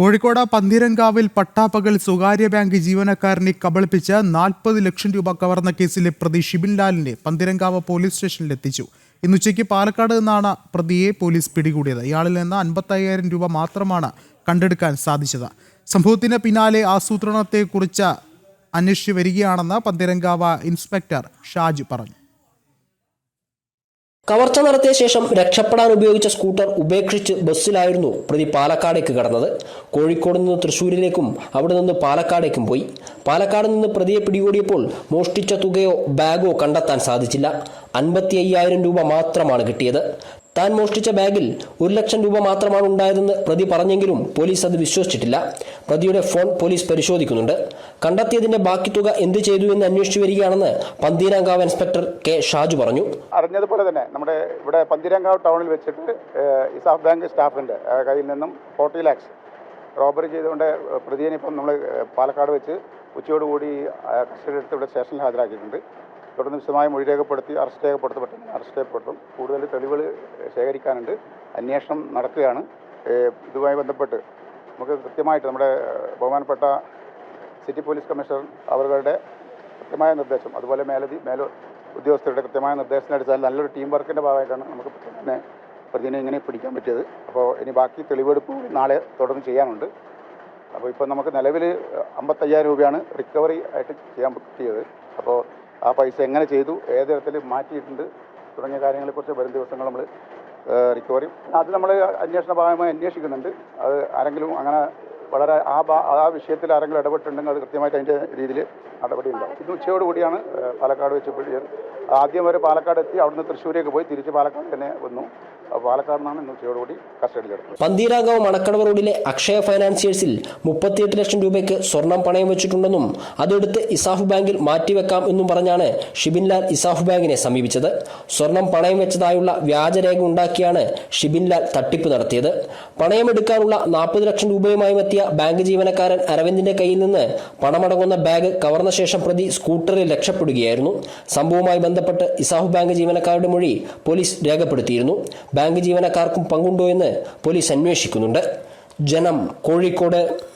കോഴിക്കോട് പന്തീരങ്കാവിൽ പട്ടാപ്പകൽ സ്വകാര്യ ബാങ്ക് ജീവനക്കാരനെ കബളിപ്പിച്ച് നാൽപ്പത് ലക്ഷം രൂപ കവർന്ന കേസിലെ പ്രതി ഷിബിൻ ലാലിനെ പന്തീരങ്കാവ് പോലീസ് സ്റ്റേഷനിലെത്തിച്ചു ഇന്നുച്ചയ്ക്ക് പാലക്കാട് നിന്നാണ് പ്രതിയെ പോലീസ് പിടികൂടിയത്. ഇയാളിൽ നിന്ന് അൻപത്തയ്യായിരം രൂപ മാത്രമാണ് കണ്ടെടുക്കാൻ സാധിച്ചത്. സംഭവത്തിന് പിന്നാലെ ആസൂത്രണത്തെക്കുറിച്ച് അന്വേഷിച്ചു വരികയാണെന്ന് പന്തീരങ്കാവ് ഇൻസ്പെക്ടർ ഷാജ് പറഞ്ഞു. കവർച്ച നടത്തിയ ശേഷം രക്ഷപ്പെടാൻ ഉപയോഗിച്ച സ്കൂട്ടർ ഉപേക്ഷിച്ച് ബസ്സിലായിരുന്നു പ്രതി പാലക്കാടേക്ക് കടന്നത്. കോഴിക്കോട് നിന്ന് തൃശ്ശൂരിലേക്കും അവിടെ നിന്ന് പാലക്കാടേക്കും പോയി. പാലക്കാട് നിന്ന് പ്രതിയെ പിടികൂടിയപ്പോൾ മോഷ്ടിച്ച തുകയോ ബാഗോ കണ്ടെത്താൻ സാധിച്ചില്ല. അൻപത്തി അയ്യായിരം രൂപ മാത്രമാണ് കിട്ടിയത്. താൻ മോഷ്ടിച്ച ബാഗിൽ ഒരു ലക്ഷം രൂപ മാത്രമാണ് ഉണ്ടായതെന്ന് പ്രതി പറഞ്ഞെങ്കിലും പോലീസ് അത് വിശ്വസിച്ചിട്ടില്ല. പ്രതിയുടെ ഫോൺ പോലീസ് പരിശോധിക്കുന്നുണ്ട്. കണ്ടെത്തിയതിന്റെ ബാക്കി തുക എന്ത് ചെയ്തു എന്ന് അന്വേഷിച്ചു വരികയാണെന്ന് പന്തീരാങ്കാവ് ഇൻസ്പെക്ടർ കെ ഷാജു പറഞ്ഞു. അറിഞ്ഞതുപോലെ തന്നെ നമ്മുടെ ഇവിടെ പന്തീരാങ്കാവ് ടൗണിൽ വെച്ചിട്ട് ഇസാഫ് ബാങ്ക് സ്റ്റാഫിന്റെ കയ്യിൽ നിന്നും ഫോർട്ടി ലാക്സ് റോബറി ചെയ്തുകൊണ്ട് പ്രതിയെ ഇപ്പം നമ്മൾ പാലക്കാട് വെച്ച് ഉച്ചയോടുകൂടി കസ്റ്റഡി എടുത്ത് ഇവിടെ സ്റ്റേഷനിൽ ഹാജരാക്കിയിട്ടുണ്ട്. തുടർന്ന് വിശദമായ മൊഴി രേഖപ്പെടുത്തി അറസ്റ്റ് രേഖപ്പെടുത്തപ്പെട്ടു. അറസ്റ്റ് രേഖപ്പെടുത്തും. കൂടുതൽ തെളിവുകൾ ശേഖരിക്കാനുണ്ട്. അന്വേഷണം നടക്കുകയാണ്. ഇതുമായി ബന്ധപ്പെട്ട് നമുക്ക് കൃത്യമായിട്ട് നമ്മുടെ ബഹുമാനപ്പെട്ട സിറ്റി പോലീസ് കമ്മീഷണർ അവരുടെ കൃത്യമായ നിർദ്ദേശം അതുപോലെ മേലധി മേലോ ഉദ്യോഗസ്ഥരുടെ കൃത്യമായ നിർദ്ദേശത്തിന് അടിസ്ഥാനത്തിൽ നല്ലൊരു ടീം വർക്കിന്റെ ഭാഗമായിട്ടാണ് നമുക്ക് തന്നെ പ്രതിനെ ഇങ്ങനെ പിടിക്കാൻ പറ്റിയത്. അപ്പോൾ ഇനി ബാക്കി തെളിവെടുപ്പ് നാളെ തുടർന്ന് ചെയ്യാനുണ്ട്. അപ്പോൾ ഇപ്പോൾ നമുക്ക് നിലവിൽ അമ്പത്തയ്യായിരം രൂപയാണ് റിക്കവറി ആയിട്ട് ചെയ്യാൻ പറ്റിയത്. അപ്പോൾ ആ പൈസ എങ്ങനെ ചെയ്തു ഏത് തരത്തിൽ മാറ്റിയിട്ടുണ്ട് തുടങ്ങിയ കാര്യങ്ങളെക്കുറിച്ച് വരും ദിവസങ്ങൾ നമ്മൾ റിക്കവറി അത് നമ്മൾ അന്വേഷണ ഭാഗമായി അന്വേഷിക്കുന്നുണ്ട്. അത് ആരെങ്കിലും അങ്ങനെ വളരെ ആ ഭാ- ആ വിഷയത്തിൽ ആരെങ്കിലും ഇടപെട്ടിട്ടുണ്ടെങ്കിൽ അത് കൃത്യമായിട്ട് അതിന്റെ രീതിയിൽ നടപടി ഉണ്ടാവും ഇന്ന് ഉച്ചയോടുകൂടിയാണ് പാലക്കാട് വെച്ച് പിടിയത് ആദ്യം വരെ പാലക്കാട് എത്തി അവിടുന്ന് തൃശ്ശൂരേക്ക് പോയി തിരിച്ച് പാലക്കാട് തന്നെ വന്നു. പന്തീരാഗവ് പാലക്കാട് നിന്നാണ് ഇന്ന് ഉച്ചയോട് കൂടി കസ്റ്റഡിയിലെടുത്തത് പന്തീരാങ്കാവ് മണക്കടവ് റോഡിലെ അക്ഷയ ഫൈനാൻസിയേഴ്സിൽ മുപ്പത്തിയെട്ട് ലക്ഷം രൂപയ്ക്ക് സ്വർണം പണയം വെച്ചിട്ടുണ്ടെന്നും അതെടുത്ത് ഇസാഫ് ബാങ്കിൽ മാറ്റിവെക്കാം എന്നും പറഞ്ഞാണ് ഷിബിൻലാൽ ഇസാഫ് ബാങ്കിനെ സമീപിച്ചത്. സ്വർണം പണയം വെച്ചതായുള്ള വ്യാജരേഖ ഉണ്ടാക്കിയാണ് ഷിബിൻലാൽ തട്ടിപ്പ് നടത്തിയത്. പണയമെടുക്കാനുള്ള നാൽപ്പത് ലക്ഷം രൂപയുമായി എത്തിയ ബാങ്ക് ജീവനക്കാരൻ അരവിന്ദിന്റെ കയ്യിൽ നിന്ന് പണമടങ്ങുന്ന ബാഗ് കവർന്ന ശേഷം പ്രതി സ്കൂട്ടറിൽ രക്ഷപ്പെടുകയായിരുന്നു. സംഭവവുമായി ബന്ധപ്പെട്ട് ഇസാഹു ബാങ്ക് ജീവനക്കാരുടെ മൊഴി പോലീസ് രേഖപ്പെടുത്തിയിരുന്നു. ബാങ്ക് ജീവനക്കാർക്കും പങ്കുണ്ടോ എന്ന് പോലീസ് അന്വേഷിക്കുന്നുണ്ട്. ജനം കോഴിക്കോട്